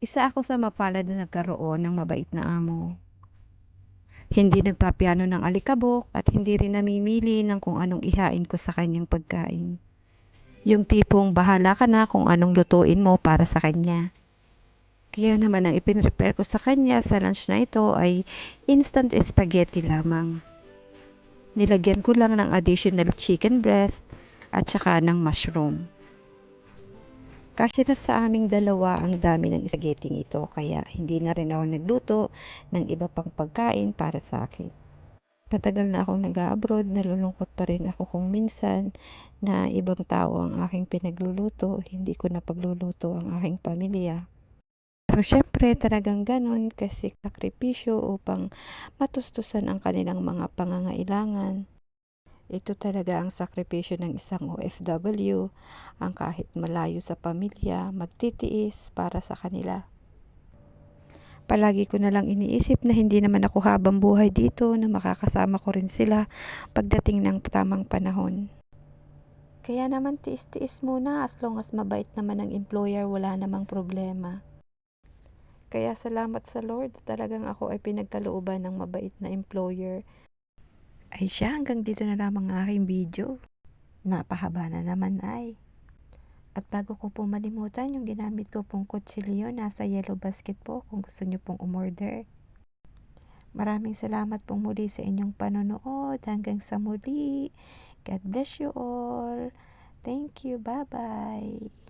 Isa ako sa mapalad na nagkaroon ng mabait na amo. Hindi nagpapiano ng alikabok at hindi rin namimili ng kung anong ihain ko sa kanyang pagkain. Yung tipong bahala ka na kung anong lutuin mo para sa kanya. Kaya naman ang ipinrepare ko sa kanya sa lunch na ito ay instant spaghetti lamang. Nilagyan ko lang ng additional chicken breast at saka ng mushroom. Kasi na sa aming dalawa ang dami ng spaghetti ito kaya hindi na rin ako nagluto ng iba pang pagkain para sa akin. Matagal na akong nag-abroad, nalulungkot pa rin ako kung minsan na ibang tao ang aking pinagluluto, hindi ko na pagluluto ang aking pamilya. Pero syempre talagang ganon kasi sakripisyo upang matustusan ang kanilang mga pangangailangan. Ito talaga ang sakripisyo ng isang OFW, ang kahit malayo sa pamilya, magtitiis para sa kanila. Palagi ko na lang iniisip na hindi naman ako habang buhay dito na makakasama ko rin sila pagdating ng tamang panahon. Kaya naman tiis-tiis muna as long as mabait naman ang employer wala namang problema. Kaya salamat sa Lord talagang ako ay pinagkalooban ng mabait na employer. Ay siya hanggang dito na lamang ang aking video. Napahaba na naman ay. At bago ko po malimutan, yung ginamit ko pong kutsilyo nasa yellow basket po kung gusto nyo pong umorder. Maraming salamat pong muli sa inyong panonood. Hanggang sa muli. God bless you all. Thank you. Bye-bye.